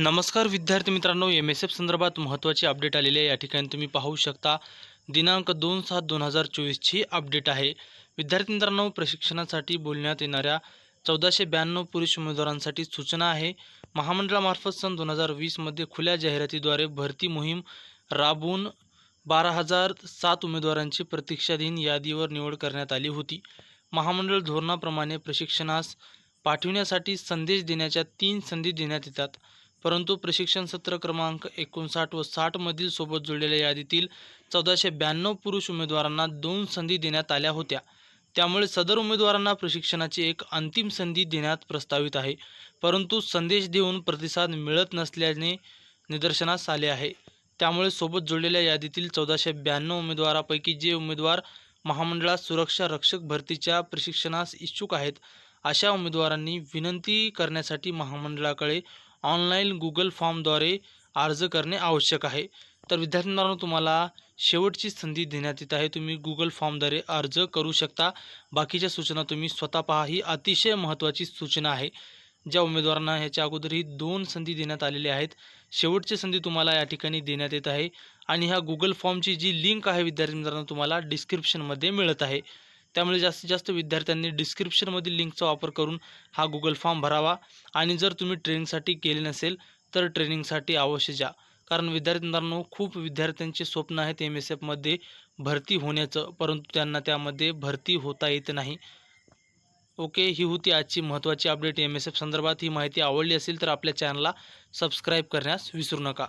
नमस्कार विद्यार्थी मित्रांनो एम एस एफ संदर्भात महत्त्वाची अपडेट आलेली आहे. या ठिकाणी तुम्ही पाहू शकता दिनांक दोन सात दोन हजार चोवीसची अपडेट आहे. विद्यार्थी मित्रांनो प्रशिक्षणासाठी बोलण्यात येणाऱ्या चौदाशे ब्याण्णव पुरुष उमेदवारांसाठी सूचना आहे. महामंडळामार्फत सन दोन हजार वीसमध्ये खुल्या जाहिरातीद्वारे भरती मोहीम राबवून बारा हजार सात उमेदवारांची प्रतीक्षाधीन यादीवर निवड करण्यात आली होती. महामंडळ धोरणाप्रमाणे प्रशिक्षणास पाठविण्यासाठी संदेश देण्याच्या तीन संधी देण्यात येतात. परंतु प्रशिक्षण सत्र क्रमांक एकोणसाठ व साठमधील सोबत जोडलेल्या यादीतील चौदाशे ब्याण्णव पुरुष उमेदवारांना दोन संधी देण्यात आल्या होत्या. त्यामुळे सदर उमेदवारांना प्रशिक्षणाची एक अंतिम संधी देण्यात प्रस्तावित आहे. परंतु संदेश देऊन प्रतिसाद मिळत नसल्याने निदर्शनास आले आहे. त्यामुळे सोबत जोडलेल्या यादीतील चौदाशे ब्याण्णव उमेदवारापैकी जे उमेदवार महामंडळात सुरक्षा रक्षक भरतीच्या प्रशिक्षणास इच्छुक आहेत अशा उमेदवारांनी विनंती करण्यासाठी महामंडळाकडे ऑनलाईन गुगल फॉर्मद्वारे अर्ज करणे आवश्यक आहे. तर विद्यार्थ्यांना तुम्हाला शेवटची संधी देण्यात येत आहे. तुम्ही गुगल फॉर्मद्वारे अर्ज करू शकता. बाकीच्या सूचना तुम्ही स्वतः पहा. ही अतिशय महत्त्वाची सूचना आहे. ज्या उमेदवारांना ह्याच्या अगोदरही दोन संधी देण्यात आलेल्या आहेत. शेवटची संधी तुम्हाला या ठिकाणी देण्यात येत आहे. आणि ह्या गुगल फॉर्मची जी लिंक आहे विद्यार्थी मित्रांनो तुम्हाला डिस्क्रिप्शनमध्ये मिळत आहे. त्यामुळे जास्तीत जास्त विद्यार्थ्यांनी डिस्क्रिप्शनमधील लिंकचा वापर करून हा गुगल फॉर्म भरावा. आणि जर तुम्ही ट्रेनिंगसाठी केले नसेल तर ट्रेनिंगसाठी अवश्य जा. कारण विद्यार्थी मित्रांनो खूप विद्यार्थ्यांचे स्वप्न आहेत एम एस एफमध्ये भरती होण्याचं परंतु त्यांना त्यामध्ये भरती होता येत नाही. ओके ही होती आजची महत्त्वाची अपडेट एम एस एफ संदर्भात. ही माहिती आवडली असेल तर आपल्या चॅनलला सबस्क्राईब करण्यास विसरू नका.